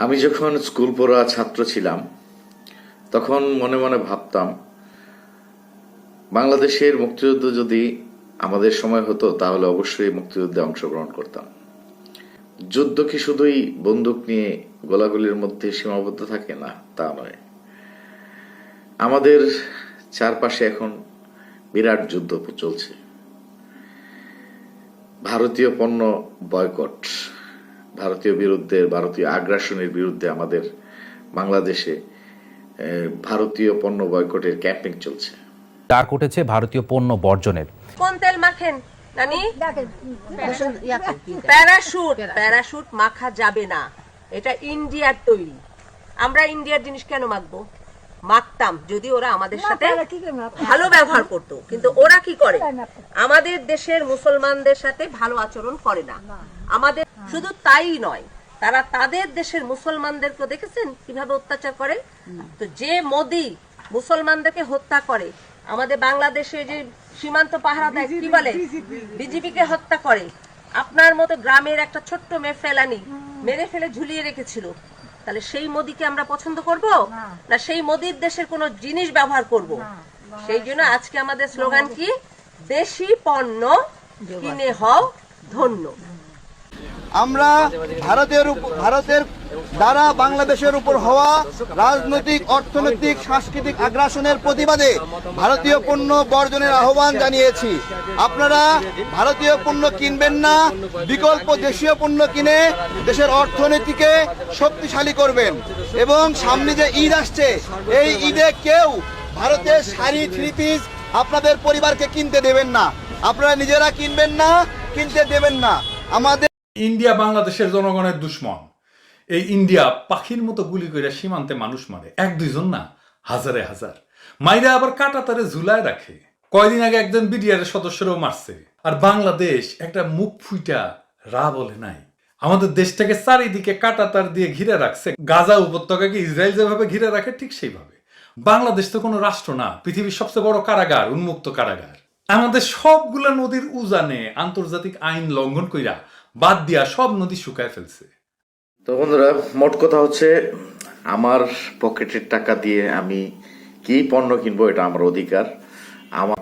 আমি যখন স্কুল পড়া ছাত্র ছিলাম, তখন মনে মনে ভাবতাম, বাংলাদেশের মুক্তিযুদ্ধ যদি আমাদের সময় হতো, তাহলে অবশ্যই মুক্তিযুদ্ধে অংশগ্রহণ করতাম। যুদ্ধ কি শুধুই বন্দুক নিয়ে গোলাগুলির মধ্যে সীমাবদ্ধ থাকে না, তা নয়। আমাদের চারপাশে এখন বিরাট যুদ্ধ চলছে। ভারতীয় পণ্য বয়কট। ভারতীয় বিরুদ্ধে ভারতীয় আগ্রাসনের বিরুদ্ধে আমাদের বাংলাদেশে ভারতীয় পণ্য বয়কটের ক্যাম্পেইন চলছে। ডাক উঠেছে ভারতীয় পণ্য বর্জনের। কোন তেল মাখেন নানি? প্যারাশুট। প্যারাশুট মাখা যাবে না। এটা ইন্ডিয়ার তৈরি। আমরা ইন্ডিয়ার জিনিস কেন মাখবো? মাখতাম যদি ওরা আমাদের সাথে ভালো ব্যবহার করতো। কিন্তু ওরা কি করে? আমাদের দেশের মুসলমানদের সাথে ভালো আচরণ করে না। আমাদের শুধু তাই নয় তারা তাদের দেশের মুসলমানদেরকে দেখেছেন কীভাবে অত্যাচার করে? তো যে মোদি মুসলমানদেরকে হত্যা করে আমাদের বাংলাদেশে যে সীমান্ত পাহারা দেয় কি বলে? বিজেপিকে হত্যা করে। আপনার মতো গ্রামের একটা ছোট্ট মেয়ে ফেলানি মেরে ফেলে ঝুলিয়ে রেখেছিল। তাহলে সেই মোদিকে আমরা পছন্দ করব? না। সেই মোদির দেশের কোনো জিনিস ব্যবহার করব? সেই জন্য আজকে আমাদের স্লোগান কি? দেশি পণ্য কিনে হও ধন্য। আমরা ভারতের ভারতের দ্বারা বাংলাদেশের উপর হওয়া রাজনৈতিক, অর্থনৈতিক, সাংস্কৃতিক আগ্রাসনের প্রতিবাদে ভারতীয় পণ্য বর্জনের আহ্বান জানিয়েছি। আপনারা ভারতীয় পণ্য কিনবেন না, বিকল্প দেশীয় পণ্য কিনে দেশের অর্থনীতিকে শক্তিশালী করবেন। এবং সামনে যে ঈদ আসছে, এই ঈদে কেউ ভারতের শাড়ি থ্রি পিস আপনাদের পরিবারকে কিনতে দেবেন না। আপনারা নিজেরা কিনবেন না, কিনতে দেবেন না। আমাদের ইন্ডিয়া বাংলাদেশের জনগণের দুশ্মন। এই ইন্ডিয়া পাখির মতো গুলি করে সীমান্তে মানুষ মারে। এক দুইজন না, হাজারে হাজার। মাইরা আবার কাটা তারে ঝুলায় রাখে। কয়দিন আগে একজন বিডিআর সদস্যরাও মারছে। আর বাংলাদেশ একটা মুখ ফুইটা রা বলে নাই। আমাদের দেশটাকে চারিদিকে কাটা তার দিয়ে ঘিরে রাখছে। গাজা উপত্যকাকে ইসরায়েল যেভাবে ঘিরে রাখে, ঠিক সেইভাবে। বাংলাদেশ তো কোনো রাষ্ট্র না, পৃথিবীর সবচেয়ে বড় কারাগার, উন্মুক্ত কারাগার। আমাদের সবগুলা নদীর উজানে আন্তর্জাতিক আইন লঙ্ঘন কইরা বাদ দিয়া সব নদী শুকায় ফেলছে। তো বন্ধুরা, মোট কথা হচ্ছে আমার পকেটের টাকা দিয়ে আমি কি পণ্য কিনবো এটা আমার অধিকার। আমার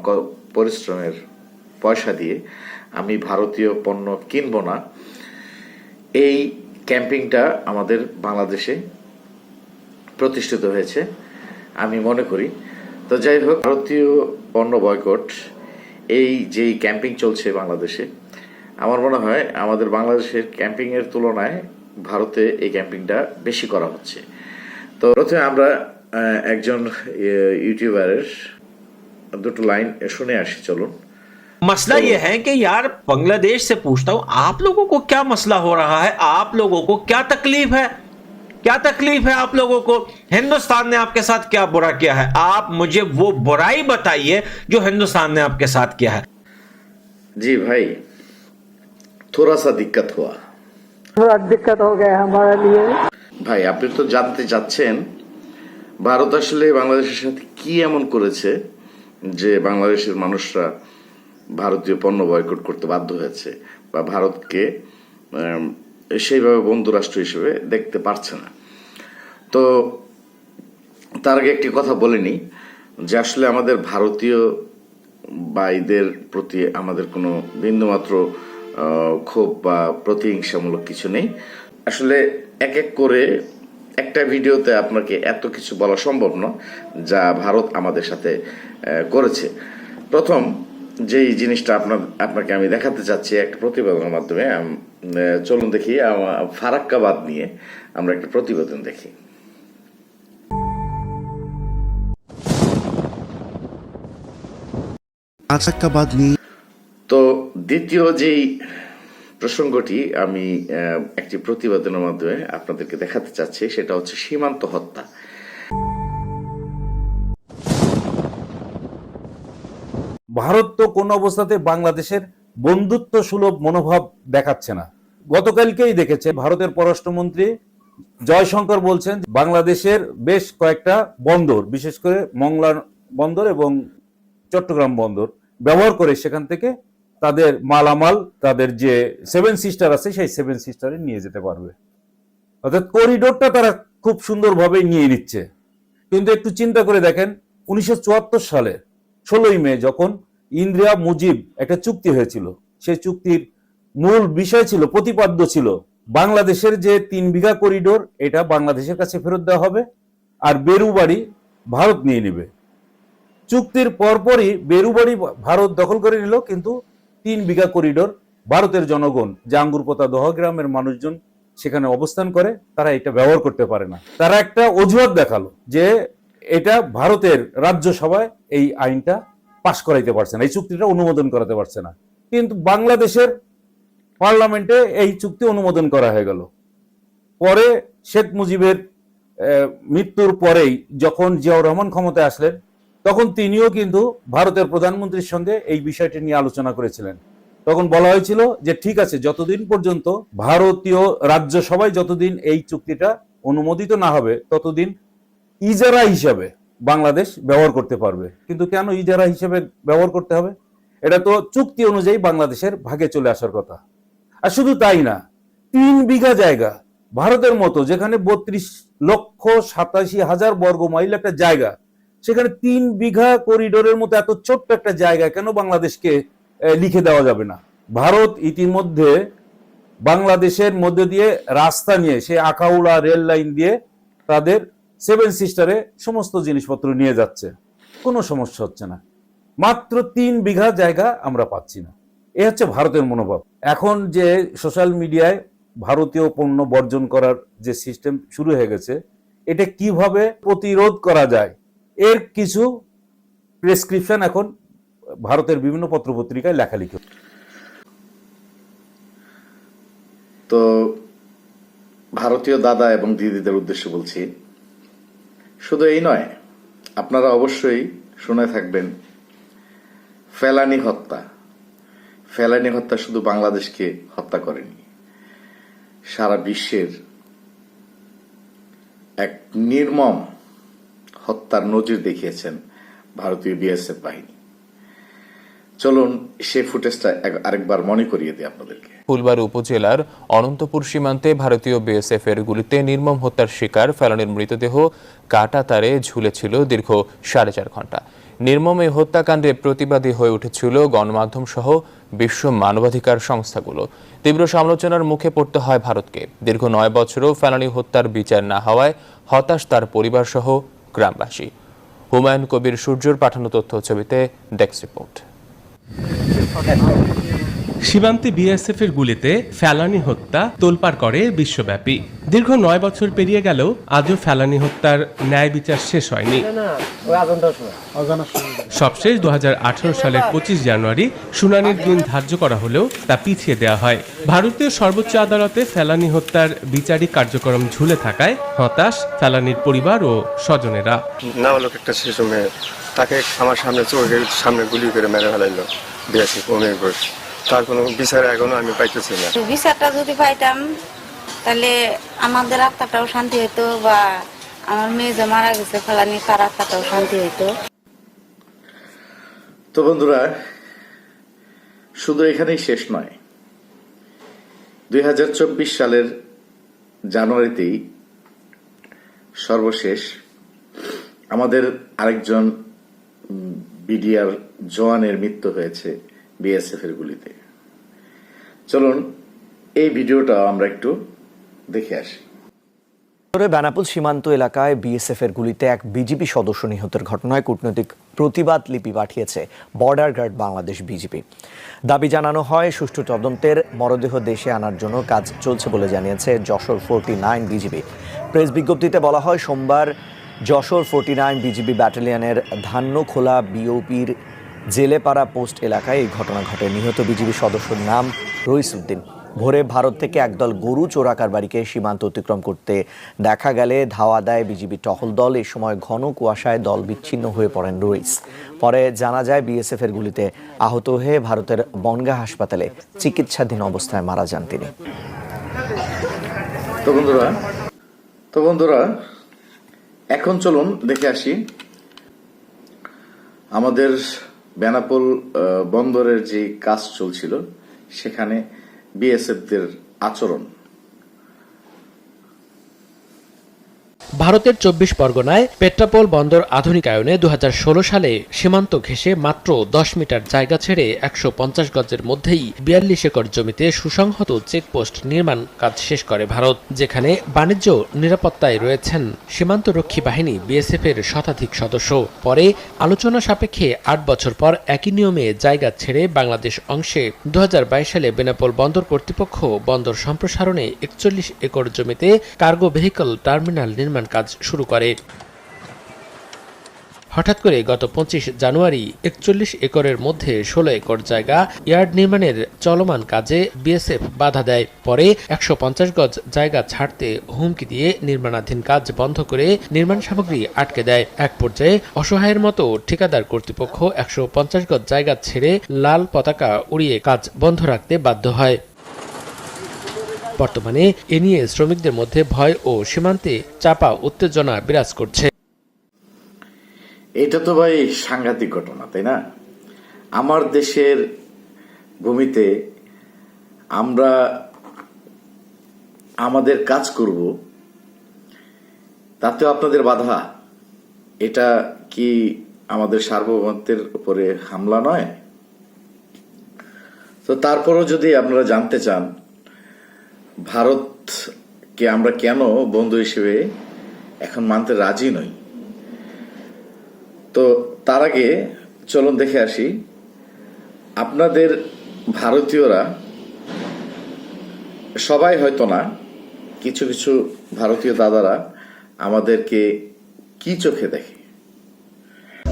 পরিশ্রমের পয়সা দিয়ে আমি ভারতীয় পণ্য কিনবো না। এই ক্যাম্পিংটা আমাদের বাংলাদেশে প্রতিষ্ঠিত হয়েছে, আমি মনে করি। তো যাই হোক, ভারতীয় পণ্য বয়কট, এই যেই ক্যাম্পিং চলছে বাংলাদেশে আমার মনে হয় আমাদের বাংলাদেশের ক্যাম্পিং এর তুলনায় ভারতে এই ক্যাম্পিংটা বেশি করা হচ্ছে তো প্রথমে আমরা আহ, একজন আহ, ইউটিউবারের দুটো লাইন শুনে আসি চলুন मसला ये है कि यार बांग्लादेश से पूछता हूं आप लोगों को क्या मसला हो रहा है आप लोगों को क्या तकलीफ है क्या तकलीफ है आप लोगों को हिंदुस्तान ने आपके साथ क्या बुरा किया है आप मुझे वो बुराई बताइए जो हिंदुस्तान ने आपके साथ किया है जी भाई थोड़ा सा दिक्कत हुआ थोड़ा दिक्कत हो गया हमारे लिए ভাই আপনি তো জানতে চাচ্ছেন ভারত আসলে বাংলাদেশের সাথে কি এমন করেছে যে বাংলাদেশের মানুষরা ভারতীয় পণ্য বয়কট করতে বাধ্য হয়েছে বা ভারতকে আম, সেইভাবে বন্ধু রাষ্ট্র হিসেবে দেখতে পারছে না তো তার আগে একটি কথা বলিনি যে আসলে আমাদের ভারতীয় বাইদের প্রতি আমাদের কোনো বিন্দুমাত্র আহ, ক্ষোভ বা প্রতিহিংসামূলক কিছু নেই। আসলে এক এক করে একটা ভিডিওতে আপনাকে এত কিছু বলা সম্ভব না যা ভারত আমাদের সাথে করেছে। প্রথম যেই জিনিসটা আপনার, আপনাকে আমি দেখাতে চাচ্ছি একটা প্রতিবেদনের মাধ্যমে চলুন দেখি ফারাক্কাবাদ নিয়ে আমরা একটা প্রতিবেদন দেখি। আচাক্কাবাদ নিয়ে তো দ্বিতীয় যেই প্রসঙ্গটি আমি একটি প্রতিবেদনের মাধ্যমে আপনাদেরকে দেখাতে চাচ্ছি, সেটা হচ্ছে সীমান্ত হত্যা। ভারত তো কোন অবস্থাতে বাংলাদেশের বন্ধুত্ব সুলভ মনোভাব দেখাচ্ছে না। গতকালকেই দেখেছে ভারতের পররাষ্ট্রমন্ত্রী জয়শঙ্কর বলছেন বাংলাদেশের বেশ কয়েকটা বন্দর, বিশেষ করে মংলা বন্দর এবং চট্টগ্রাম বন্দর, ব্যবহার করে সেখান থেকে তাদের মালামাল, তাদের যে সেভেন সিস্টার আছে, সেই সেভেন সিস্টারে নিয়ে যেতে পারবে। অর্থাৎ করিডোরটা তারা খুব সুন্দরভাবে নিয়ে নিচ্ছে। কিন্তু একটু চিন্তা করে দেখেন, উনিশশো সালে ষোলোই মে যখন ইন্দিরা মুজিব একটা চুক্তি হয়েছিল, সেই চুক্তির মূল বিষয় ছিল, প্রতিপাদ্য ছিল, বাংলাদেশের যে তিন বিঘা করিডোর এটা বাংলাদেশের কাছে ফেরত দেওয়া হবে আর বেরুবাড়ি ভারত নিয়ে নেবে। চুক্তির পরপরই বেরুবাড়ি ভারত দখল করে নিল, কিন্তু তিন বিঘা করিডোর ভারতের জনগণ জাঙ্গুরপোতা দহ গ্রামের মানুষজন সেখানে অবস্থান করে, তারা এটা ব্যবহার করতে পারে না। তারা একটা অজুহাত দেখাল যে এটা ভারতের রাজ্যসভায় এই আইনটা পাশ করাইতে পারছে না, এই চুক্তিটা অনুমোদন করাতে পারছে না। কিন্তু বাংলাদেশের পার্লামেন্টে এই চুক্তি অনুমোদন করা হয়ে গেল। পরে শেখ মুজিবের মৃত্যুর পরেই যখন জিয়াউর রহমান ক্ষমতায় আসলেন তখন তিনিও কিন্তু ভারতের প্রধানমন্ত্রীর সঙ্গে এই বিষয়টি নিয়ে আলোচনা করেছিলেন। তখন বলা হয়েছিল যে ঠিক আছে, যতদিন পর্যন্ত ভারতীয় রাজ্যসভায় যতদিন এই চুক্তিটা অনুমোদিত না হবে, ততদিন ইজারা হিসাবে বাংলাদেশ ব্যবহার করতে পারবে। কিন্তু কেন ইজারা হিসেবে ব্যবহার করতে হবে? এটা তো চুক্তি অনুযায়ী বাংলাদেশের ভাগে চলে আসার কথা। আর শুধু তাই না, তিন বিঘা জায়গা ভারতের মতো, যেখানে বত্রিশ লক্ষ সাতাশি হাজার বর্গ মাইল একটা জায়গা সেখানে তিন বিঘা করিডোরের মতো এত ছোট্ট একটা জায়গা কেন বাংলাদেশকে লিখে দেওয়া যাবে না? ভারত ইতিমধ্যে বাংলাদেশের মধ্যে দিয়ে রাস্তা নিয়ে, সে আখাউড়া রেল লাইন দিয়ে তাদের সেভেন সিস্টারে সমস্ত জিনিসপত্র নিয়ে যাচ্ছে। কোনো সমস্যা হচ্ছে না। মাত্র তিন বিঘা জায়গা আমরা পাচ্ছি না। এ হচ্ছে ভারতের মনোভাব। এখন যে সোশ্যাল মিডিয়ায় ভারতীয় পণ্য বর্জন করার যে সিস্টেম শুরু হয়ে গেছে, এটা কীভাবে প্রতিরোধ করা যায় এর কিছু প্রেসক্রিপশন এখন ভারতের বিভিন্ন পত্রপত্রিকায় লেখালেখি। তো ভারতীয় দাদা এবং দিদিদের উদ্দেশ্যে বলছি, শুধু এই নয়, আপনারা অবশ্যই শুনে থাকবেন, ফেলানি হত্যা ফেলানি হত্যা শুধু বাংলাদেশকে হত্যা করেনি, সারা বিশ্বের এক নির্মম হত্যার নজির দেখিয়েছেন ভারতীয় বিএসএফ বাহিনী। চলুন সে ফুটেজটা আরেকবার মনে করিয়ে দিই আপনাদেরকে। ফুলবাড়ী উপজেলার অনন্তপুর সীমান্তে ভারতীয় বিএসএফ এর গুলিতে নির্মম হত্যার শিকার, ফেলানির মৃতদেহ কাটা তারে ঝুলেছিল দীর্ঘ সাড়ে চার ঘণ্টা। নির্মম এই হত্যাকাণ্ডে প্রতিবাদী হয়ে উঠেছিল গণমাধ্যম সহ বিশ্ব মানবাধিকার সংস্থাগুলো। তীব্র সমালোচনার মুখে পড়তে হয় ভারতকে। দীর্ঘ নয় বছরও ফেলানি হত্যার বিচার না হওয়ায় হতাশ তার পরিবার সহ গ্রামবাসী। হুমায়ুন কবির সূর্যর পাঠানো তথ্য ছবিতে ডেস্ক রিপোর্ট। সীমান্তে বিএসএফ এর গুলিতে ফেলানি হত্যা তোলপাড় করে বিশ্বব্যাপী। দীর্ঘ নয় বছর পেরিয়ে গেলেও আজও ফেলানি হত্যার ন্যায় বিচার শেষ হয়নি। সবশেষ দুহাজার আঠারো সালের পঁচিশ জানুয়ারি শুনানির দিন ধার্য করা হলেও তা পিছিয়ে দেওয়া হয়। ভারতীয় সর্বোচ্চ আদালতে ফেলানি হত্যার বিচারিক কার্যক্রম ঝুলে থাকায় হতাশ ফেলানির পরিবার ও স্বজনেরা। নাবালক একটা শিশু মেয়ে তাকে আমার সামনে চোখের সামনে গুলি করে মেরে ফেলাইলো। দিয়েছি অমির ঘোষ। তার কোনো বিচার এখনও আমি পাইতেছি না। বিচারটা যদি পাইতাম তাহলে আমাদের আত্মাটাও শান্তি হইতো বা আমার মেয়ে যে মারা গেছে ফেলানি তার আত্মাটাও শান্তি হইতো। তো বন্ধুরা শুধু এখানেই শেষ নয়। দুই সালের জানুয়ারিতেই সর্বশেষ আমাদের আরেকজন বিডিআর জওয়ানের মৃত্যু হয়েছে বিএসএফ এর গুলিতে। চলুন, এই ভিডিওটা আমরা একটু দেখে আসি। বেনাপোল সীমান্ত এলাকায় বিএসএফ এর গুলিতে এক বিজেপি সদস্য নিহতের ঘটনায় কূটনৈতিক প্রতিবাদ লিপি পাঠিয়েছে বর্ডার গার্ড বাংলাদেশ বিজেপি দাবি জানানো হয়, সুষ্ঠু তদন্তের মরদেহ দেশে আনার জন্য কাজ চলছে বলে জানিয়েছে Jessore forty nine BGB. Press বিজ্ঞপ্তিতে বলা হয়, সোমবার যশোর ফোরটি নাইন বিজিবি ব্যাটালিয়নের ধান্যখোলা বিওপির জেলেপাড়া পোস্ট এলাকায় এই ঘটনা ঘটে। নিহত বিজিবি সদস্যর নাম রইসুদ্দিন ভোরে ভারত থেকে একদল গরু চোরা কারবারিকে সীমান্ত অতিক্রম করতে দেখা গেলে ধাওয়া দেয় বিজিবি টহল দল। এ সময় ঘন কুয়াশায় দল বিচ্ছিন্ন হয়ে পড়েন রইস। পরে জানা যায় বিএসএফ এর গুলিতে আহত হয়ে ভারতের বনগা হাসপাতালে চিকিৎসাধীন অবস্থায় মারা যান তিনি। তো বন্ধুরা তো বন্ধুরা, এখন চলুন দেখে আসি আমাদের বেনাপোল বন্দরের যে কাজ চলছিল সেখানে বিএসএফদের আচরণ ভারতের চব্বিশ পরগনায় পেট্রাপোল বন্দর আধুনিকায়নে দু হাজার ষোলো সালে সীমান্ত ঘেঁষে মাত্র দশ মিটার জায়গা ছেড়ে একশো পঞ্চাশ গজের মধ্যেই বিয়াল্লিশ একর জমিতে সুসংহত চেকপোস্ট নির্মাণ কাজ শেষ করে ভারত, যেখানে বাণিজ্য নিরাপত্তায় রয়েছেন সীমান্তরক্ষী বাহিনী বিএসএফ এর শতাধিক সদস্য। পরে আলোচনা সাপেক্ষে আট বছর পর একই নিয়মে জায়গা ছেড়ে বাংলাদেশ অংশে দু হাজার বাইশ সালে বেনাপোল বন্দর কর্তৃপক্ষ বন্দর সম্প্রসারণে একচল্লিশ একর জমিতে কার্গো ভেহিকল টার্মিনাল নির্মাণ কাজ শুরু করে। হঠাৎ করে গত পঁচিশ জানুয়ারি একচল্লিশ একরের মধ্যে ষোলো একর জায়গা ইয়ার্ড নির্মাণের চলমান কাজে বিএসএফ বাধা দেয়। পরে একশো পঞ্চাশ গজ জায়গা ছাড়তে হুমকি দিয়ে নির্মাণাধীন কাজ বন্ধ করে নির্মাণ সামগ্রী আটকে দেয়। এক পর্যায়ে অসহায়ের মতো ঠিকাদার কর্তৃপক্ষ একশো পঞ্চাশ গজ জায়গা ছেড়ে লাল পতাকা উড়িয়ে কাজ বন্ধ রাখতে বাধ্য হয়। বর্তমানে এ নিয়ে শ্রমিকদের মধ্যে ভয় ও সীমান্তে চাপা উত্তেজনা বিরাজ করছে। এটা তো ভাই সাংঘাতিক ঘটনা, তাই না? আমার দেশের ভূমিতে আমরা আমাদের কাজ করব, তাতেও আপনাদের বাধা। এটা কি আমাদের সার্বভৌমত্বের উপরে হামলা নয়? তো তারপরও যদি আপনারা জানতে চান ভারতকে আমরা কেন বন্ধু হিসেবে এখন মানতে রাজি নই? তো তার আগে চলুন দেখে আসি, আপনাদের ভারতীয়রা সবাই হয়তো না, কিছু কিছু ভারতীয় দাদারা আমাদেরকে কি চোখে দেখে?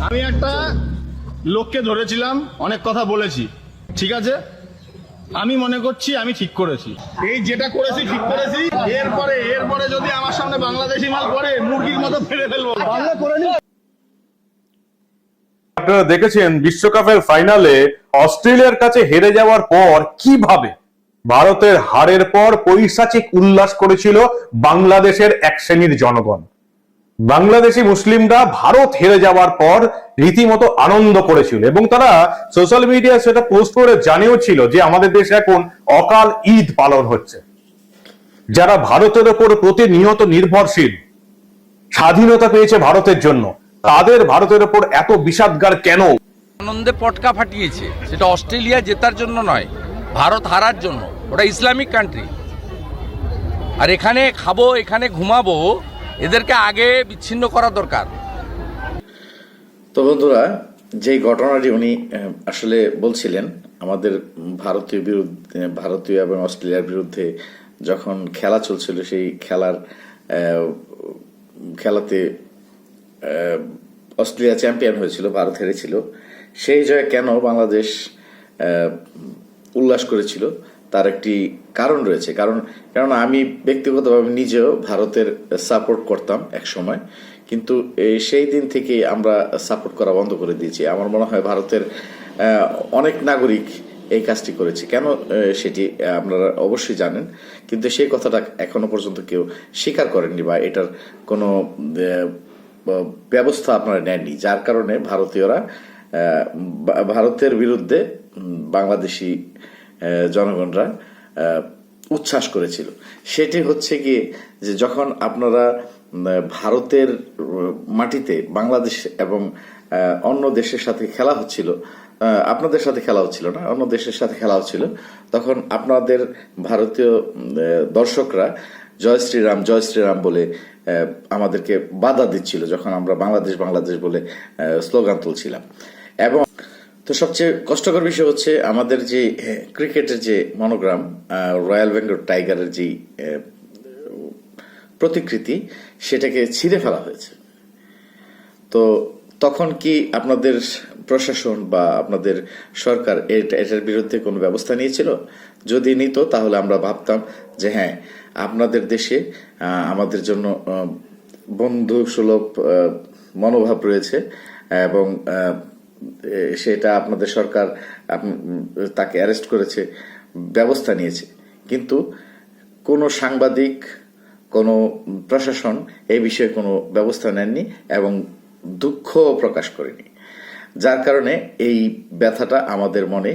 আমি একটা লোককে ধরেছিলাম, অনেক কথা বলেছি, ঠিক আছে? আমি মনে করছি আমি ঠিক করেছি। এই যেটা করেছি ঠিক করেছি। এরপরে এরপরে যদি আমার সামনে বাংলাদেশি মাল করে মুরগির মতো ফেলে ফেলব। বাংলা করে নি। আপনারা দেখেছেন বিশ্বকাপের ফাইনালে অস্ট্রেলিয়ার কাছে হেরে যাওয়ার পর কীভাবে ভারতের হারের পর পৈশাচিক উল্লাস করেছিল বাংলাদেশের এক শ্রেণির জনগণ। বাংলাদেশি মুসলিমরা ভারত হেরে যাওয়ার পর রীতিমতো আনন্দ করেছিল এবং তারা সোশ্যাল মিডিয়ায় সেটা পোস্ট করে জানিয়েও ছিল যে আমাদের দেশে এখন অকাল ঈদ পালন হচ্ছে। যারা ভারতের ওপর প্রতিনিয়ত নির্ভরশীল, স্বাধীনতা পেয়েছে ভারতের জন্য, তাদের ভারতের ওপর এত বিষাদগার কেন? আনন্দে পটকা ফাটিয়েছে। সেটা অস্ট্রেলিয়া জেতার জন্য নয়, ভারত হারার জন্য। ওটা ইসলামিক কান্ট্রি আর এখানে খাব, এখানে ঘুমাবো এদেরকে আগে বিচ্ছিন্ন করা দরকার। তো বন্ধুরা, যেই ঘটনাটি উনি আসলে বলছিলেন, আমাদের ভারতীয় বিরুদ্ধে, ভারতীয় এবং অস্ট্রেলিয়ার বিরুদ্ধে যখন খেলা চলছিল, সেই খেলার খেলাতে অস্ট্রেলিয়া চ্যাম্পিয়ন হয়েছিল ভারত হেরেছিল সেই জয়ে কেন বাংলাদেশ উল্লাস করেছিল? তার একটি কারণ রয়েছে। কারণ, কেননা আমি ব্যক্তিগতভাবে নিজেও ভারতের সাপোর্ট করতাম এক সময় কিন্তু সেই দিন থেকে আমরা সাপোর্ট করা বন্ধ করে দিয়েছি। আমার মনে হয় ভারতের অনেক নাগরিক এই কাজটি করেছে। কেন সেটি আপনারা অবশ্যই জানেন। কিন্তু সেই কথাটা এখনও পর্যন্ত কেউ স্বীকার করেননি বা এটার কোনো ব্যবস্থা আপনারা নেননি। যার কারণে ভারতীয়রা ভারতের বিরুদ্ধে বাংলাদেশি জনগণরা উচ্ছ্বাস করেছিল। সেটি হচ্ছে গিয়ে যে যখন আপনারা ভারতের মাটিতে বাংলাদেশ এবং অন্য দেশের সাথে খেলা হচ্ছিল আপনাদের সাথে খেলা হচ্ছিল না, অন্য দেশের সাথে খেলা হচ্ছিল, তখন আপনাদের ভারতীয় দর্শকরা জয় শ্রীরাম জয় শ্রীরাম বলে আমাদেরকে বাধা দিচ্ছিল, যখন আমরা বাংলাদেশ বাংলাদেশ বলে স্লোগান তুলছিলাম। এবং তো সবচেয়ে কষ্টকর বিষয় হচ্ছে আমাদের যে ক্রিকেটের যে মনোগ্রাম রয়্যাল বেঙ্গল টাইগারের যে প্রতিকৃতি, সেটাকে ছিঁড়ে ফেলা হয়েছে। তো তখন কি আপনাদের প্রশাসন বা আপনাদের সরকার এটা- এটার বিরুদ্ধে কোনো ব্যবস্থা নিয়েছিল? যদি নিত, তাহলে আমরা ভাবতাম যে হ্যাঁ আপনাদের দেশে আমাদের জন্য বন্ধু সুলভ মনোভাব রয়েছে এবং সেটা আপনাদের সরকার তাকে অ্যারেস্ট করেছে, ব্যবস্থা নিয়েছে। কিন্তু কোনো সাংবাদিক, কোনো প্রশাসন এই বিষয়ে কোনো ব্যবস্থা নেননি এবং দুঃখ প্রকাশ করেনি। যার কারণে এই ব্যথাটা আমাদের মনে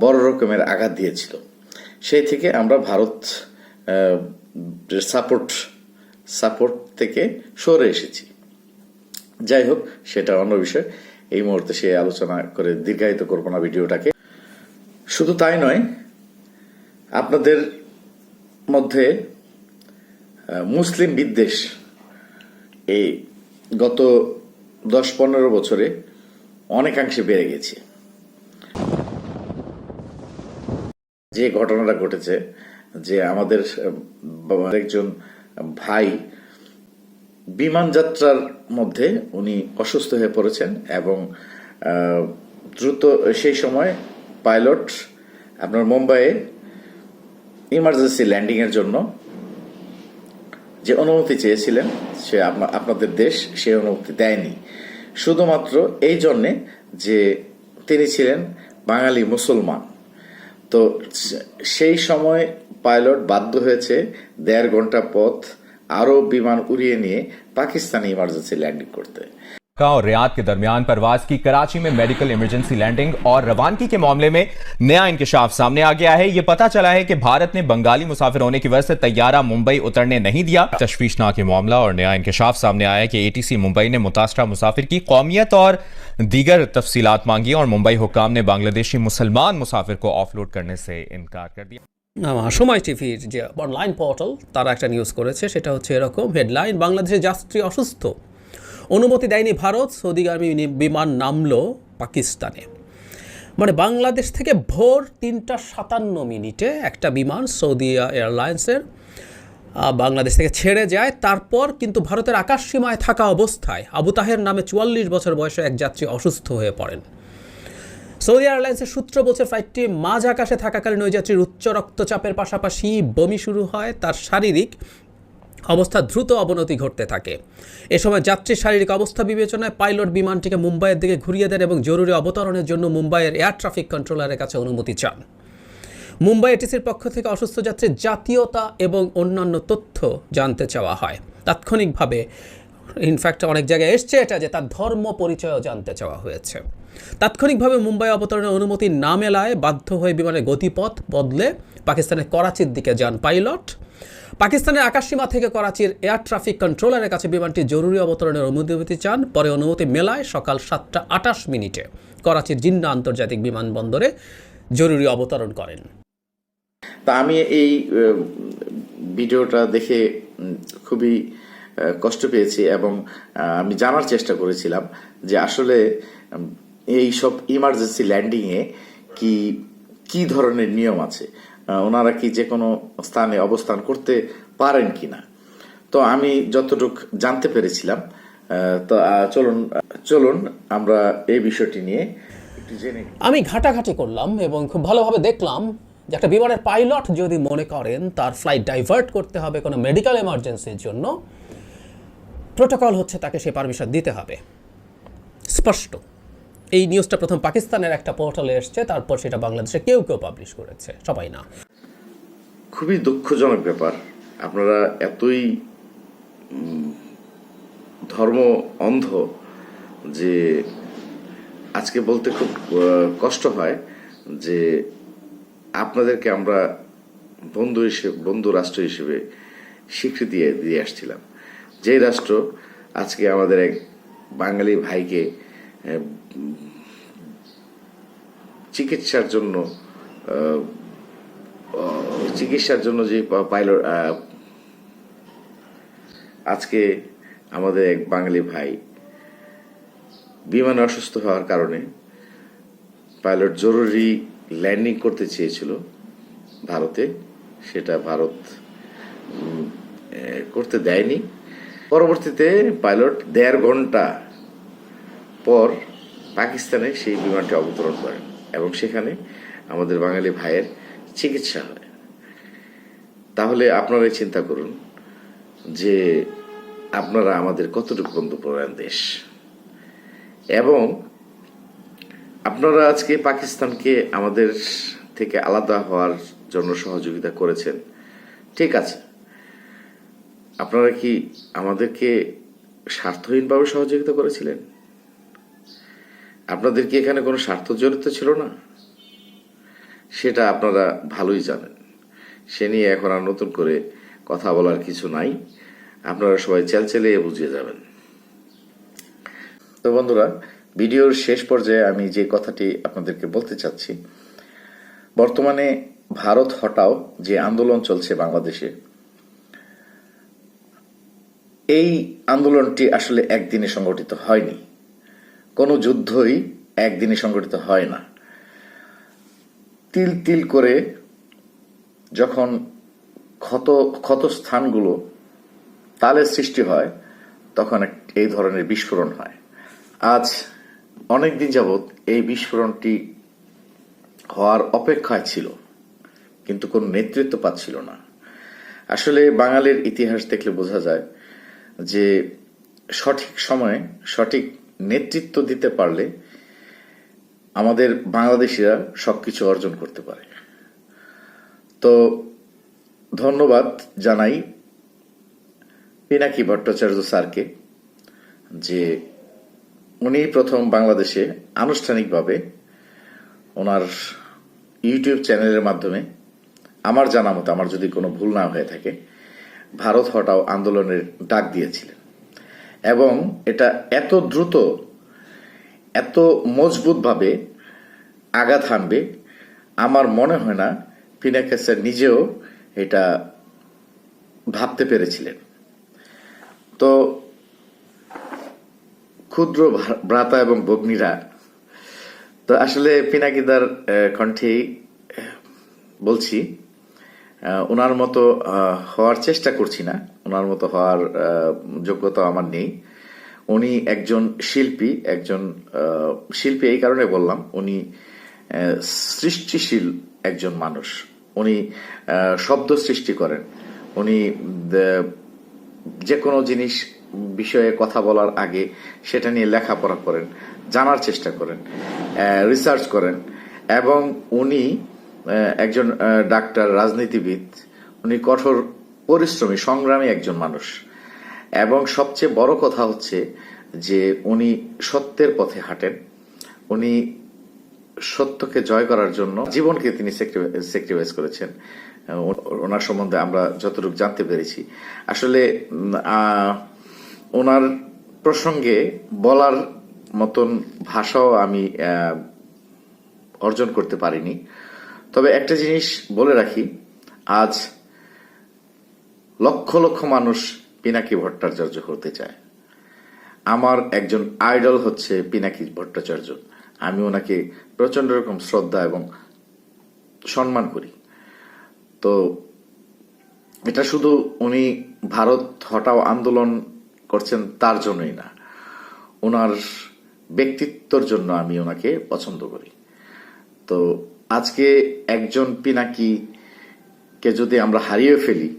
বড় রকমের আঘাত দিয়েছিল। সেই থেকে আমরা ভারত সাপোর্ট সাপোর্ট থেকে সরে এসেছি। যাই হোক, সেটা অন্য বিষয়। এই মুহূর্তে সে আলোচনা করে দীর্ঘায়িত করব না ভিডিওটাকে। শুধু তাই নয়, আপনাদের মধ্যে মুসলিম বিদ্বেষ এই গত দশ পনেরো বছরে অনেকাংশে বেড়ে গেছে। যে ঘটনাটা ঘটেছে, যে আমাদের একজন ভাই বিমান যাত্রার মধ্যে উনি অসুস্থ হয়ে পড়েছেন এবং দ্রুত সেই সময় পাইলট আপনার মুম্বাইয়ে ইমার্জেন্সি ল্যান্ডিং এর জন্য যে অনুমতি চেয়েছিলেন, সে আপনা- আপনাদের দেশ সেই অনুমতি দেয়নি। শুধুমাত্র এই জন্যে যে তিনি ছিলেন বাঙালি মুসলমান। তো সেই সময় পাইলট বাধ্য হয়েছে দেড় ঘণ্টা পথ আরও বিমান উড়িয়ে নিয়ে পাকিস্তানে ইমার্জেন্সি ল্যান্ডিং করতে और रियाद के दरमियान परवाज की कराची में मेडिकल इमरजेंसी लैंडिंग और रवानगी के मामले में नया इंकशाफ सामने आ गया है ये पता चला है कि भारत ने बंगाली मुसाफिर होने की वजह से तैयारा मुंबई उतरने नहीं दिया तशवीशनाक ये मामला और नया इंकशाफ सामने आया है कि एटीसी मुंबई ने मुतासरा मुसाफिर की कौमियत और दीगर तफसीलात मांगी और मुंबई हुकाम ने बांग्लादेशी मुसलमान मुसाफिर को ऑफलोड करने से इनकार कर दिया আহ, সময় টিভির যে অনলাইন পোর্টাল তারা একটা নিউজ করেছে, সেটা হচ্ছে এরকম হেডলাইন বাংলাদেশের যাত্রী অসুস্থ। অনুমতি দেয়নি ভারত সৌদিগামী নি- বিমান নামলো পাকিস্তানে। মানে বাংলাদেশ থেকে ভোর তিনটা সাতান্ন মিনিটে একটা বিমান সৌদি এয়ারলাইন্সের বাংলাদেশ থেকে ছেড়ে যায়। তারপর কিন্তু ভারতের আকাশ সীমায় থাকা অবস্থায় আবু তাহের নামে চুয়াল্লিশ বছর বয়সে এক যাত্রী অসুস্থ হয়ে পড়েন। সৌদি এয়ারলাইন্সের সূত্র বলছে ফ্লাইটটি মাঝ আকাশে থাকাকালীন ওই যাত্রীর উচ্চ রক্তচাপের পাশাপাশি বমি শুরু হয়, তার শারীরিক অবস্থা দ্রুত অবনতি ঘটতে থাকে। এ সময় যাত্রীর শারীরিক অবস্থা বিবেচনায় পাইলট বিমানটিকে মুম্বাইয়ের দিকে ঘুরিয়ে দেন এবং জরুরি অবতরণের জন্য মুম্বাইয়ের এয়ার ট্রাফিক কন্ট্রোলারের কাছে অনুমতি চান। মুম্বাই এটিসির পক্ষ থেকে অসুস্থ যাত্রীর জাতীয়তা এবং অন্যান্য তথ্য জানতে চাওয়া হয়। তাৎক্ষণিকভাবে ইনফ্যাক্ট অনেক জায়গায় এসছে এটা যে তার ধর্ম পরিচয়ও জানতে চাওয়া হয়েছে। তাৎক্ষণিকভাবে মুম্বাই অবতরণের অনুমতি না মেলায় বাধ্য হয়ে বিমানের গতিপথ বদলে পাকিস্তানের করাচির দিকে যান পাইলট। পাকিস্তানের আকাশসীমা থেকে করাচির এয়ার ট্রাফিক কন্ট্রোলারের কাছে বিমানটি জরুরি অবতরণের অনুমতি চান। পরে অনুমতি মেলায় সকাল সাতটা আটাশ মিনিটে করাচির জিন্না আন্তর্জাতিক বিমানবন্দরে জরুরি অবতরণ করেন। তা আমি এই ভিডিওটা দেখে খুবই কষ্ট পেয়েছি এবং আমি জানার চেষ্টা করেছিলাম যে আসলে উম, এই সব ইমার্জেন্সি ল্যান্ডিংয়ে কি কি ধরনের নিয়ম আছে? ওনারা কি যে কোনো স্থানে অবস্থান করতে পারেন কি না তো আমি যতটুক জানতে পেরেছিলাম তো চলুন চলুন আমরা এই বিষয়টি নিয়ে। আমি ঘাটাঘাটি করলাম এবং খুব ভালোভাবে দেখলাম যে একটা বিমানের পাইলট যদি মনে করেন তার ফ্লাইট ডাইভার্ট করতে হবে কোনো মেডিকেল এমার্জেন্সির জন্য প্রোটোকল হচ্ছে তাকে সে পারমিশন দিতে হবে। স্পষ্ট। এই নিউজটা প্রথম পাকিস্তানের একটা পোর্টালে এসছে, তারপর সেটা বাংলাদেশে কেউ কেউ পাবলিশ করেছে, সবাই না। খুবই দুঃখজনক ব্যাপার। আপনারা এতই ধর্ম অন্ধ যে আজকে বলতে খুব কষ্ট হয় যে আপনাদেরকে আমরা বন্ধু হিসেবে, বন্ধু রাষ্ট্র হিসেবে স্বীকৃতি দিয়ে আসছিলাম। যে রাষ্ট্র আজকে আমাদের এক বাঙালি ভাইকে চিকিৎসার জন্য চিকিৎসার জন্য যে পাইলট আজকে আমাদের এক বাঙালি ভাই বিমানে অসুস্থ হওয়ার কারণে পাইলট জরুরি ল্যান্ডিং করতে চেয়েছিল ভারতে। সেটা ভারত করতে দেয়নি। পরবর্তীতে পাইলট দেড় ঘণ্টা পর পাকিস্তানে সেই বিমানটি অবতরণ করেন এবং সেখানে আমাদের বাঙালি ভাইয়ের চিকিৎসা হয়। তাহলে আপনারাই চিন্তা করুন যে আপনারা আমাদের কতটুকু বন্ধুপ্রয়াণ দেশ। এবং আপনারা আজকে পাকিস্তানকে আমাদের থেকে আলাদা হওয়ার জন্য সহযোগিতা করেছেন। ঠিক আছে। আপনারা কি আমাদেরকে স্বার্থহীনভাবে সহযোগিতা করেছিলেন? আপনাদের কি এখানে কোনো স্বার্থ জড়িত ছিল না? সেটা আপনারা ভালোই জানেন। সে নিয়ে এখন আর নতুন করে কথা বলার কিছু নাই। আপনারা সবাই চেলচেলিয়ে বুঝিয়ে যাবেন। তো বন্ধুরা, ভিডিওর শেষ পর্যায়ে আমি যে কথাটি আপনাদেরকে বলতে চাচ্ছি, বর্তমানে ভারত হটাও যে আন্দোলন চলছে বাংলাদেশে, এই আন্দোলনটি আসলে একদিনে সংগঠিত হয়নি। কোনো যুদ্ধই একদিনে সংগঠিত হয় না। তিল তিল করে যখন ক্ষত ক্ষত স্থানগুলো তালের সৃষ্টি হয়, তখন এই ধরনের বিস্ফোরণ হয়। আজ অনেক দিন যাবৎ এই বিস্ফোরণটি হওয়ার অপেক্ষায় ছিল, কিন্তু কোনো নেতৃত্ব পাচ্ছিল না। আসলে বাঙালির ইতিহাস দেখলে বোঝা যায় যে সঠিক সময়ে সঠিক নেতৃত্ব দিতে পারলে আমাদের বাংলাদেশিরা সবকিছু অর্জন করতে পারে। তো ধন্যবাদ জানাই পিনাকি ভট্টাচার্য স্যারকে যে উনি প্রথম বাংলাদেশে আনুষ্ঠানিকভাবে ওনার ইউটিউব চ্যানেলের মাধ্যমে আমার জানা মতো আমার যদি কোনো ভুল না হয়ে থাকে, ভারত হটাও আন্দোলনের ডাক দিয়েছিলেন। এবং এটা এত দ্রুত এত মজবুতভাবে আঘাত হানবে আমার মনে হয় না পিনাকে স্যার নিজেও এটা ভাবতে পেরেছিলেন। তো ক্ষুদ্র ভ্রাতা এবং ভগ্নীরা তো আসলে পিনাকিদার আহ, কণ্ঠেই বলছি ওনার মতো হওয়ার চেষ্টা করছি না। ওনার মতো হওয়ার যোগ্যতা আমার নেই। উনি একজন শিল্পী একজন শিল্পী এই কারণে বললাম, উনি সৃষ্টিশীল একজন মানুষ। উনি শব্দ সৃষ্টি করেন। উনি যে কোনো জিনিস বিষয়ে কথা বলার আগে সেটা নিয়ে লেখাপড়া করেন, জানার চেষ্টা করেন রিসার্চ করেন। এবং উনি একজন ডাক্তার, রাজনীতিবিদ, উনি কঠোর পরিশ্রমী, সংগ্রামী একজন মানুষ। এবং সবচেয়ে বড় কথা হচ্ছে যে উনি সত্যের পথে হাঁটেন। উনি সত্যকে জয় করার জন্য জীবনকে তিনি স্যাক্রিফাইস করেছেন। ওনার সম্বন্ধে আমরা যতটুকু জানতে পেরেছি। আসলে ওনার প্রসঙ্গে বলার মতন ভাষাও আমি অর্জন করতে পারিনি। তবে একটা জিনিস বলে রাখি, আজ লক্ষ লক্ষ মানুষ পিনাকি ভট্টাচার্য হতে চায়। আমার একজন আইডল হচ্ছে পিনাকি ভট্টাচার্য। আমি ওনাকে প্রচণ্ড রকম শ্রদ্ধা এবং সম্মান করি। তো এটা শুধু উনি ভারত হটাও আন্দোলন করছেন তার জন্যই না। ওনার ব্যক্তিত্বর জন্য আমি ওনাকে পছন্দ করি। তো আজকে একজন পিনাকি কে যদি আমরা হারিয়ে ফেলি,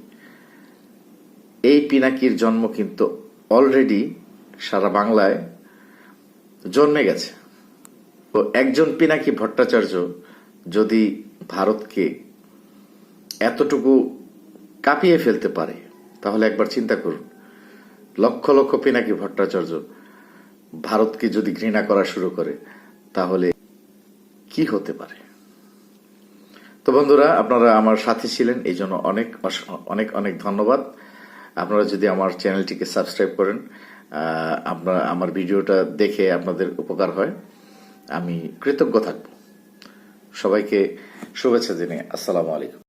এই পিনাকির জন্ম কিন্তু অলরেডি সারা বাংলায় জন্মে গেছে। তো একজন পিনাকি ভট্টাচার্য যদি ভারতকে এতটুকু কাঁপিয়ে ফেলতে পারে, তাহলে একবার চিন্তা করুন, লক্ষ লক্ষ পিনাকি ভট্টাচার্য ভারতকে যদি ঘৃণা করা শুরু করে, তাহলে কি হতে পারে? তো বন্ধুরা, আপনারা আমার সাথে ছিলেন, এই জন্য অনেক অনেক অনেক ধন্যবাদ। আপনারা যদি আমার চ্যানেলটিকে সাবস্ক্রাইব করেন আপনারা, আমার ভিডিওটা দেখে আপনাদের উপকার হয়, আমি কৃতজ্ঞ থাকব। সবাইকে শুভেচ্ছা দিনে আসসালামু আলাইকুম।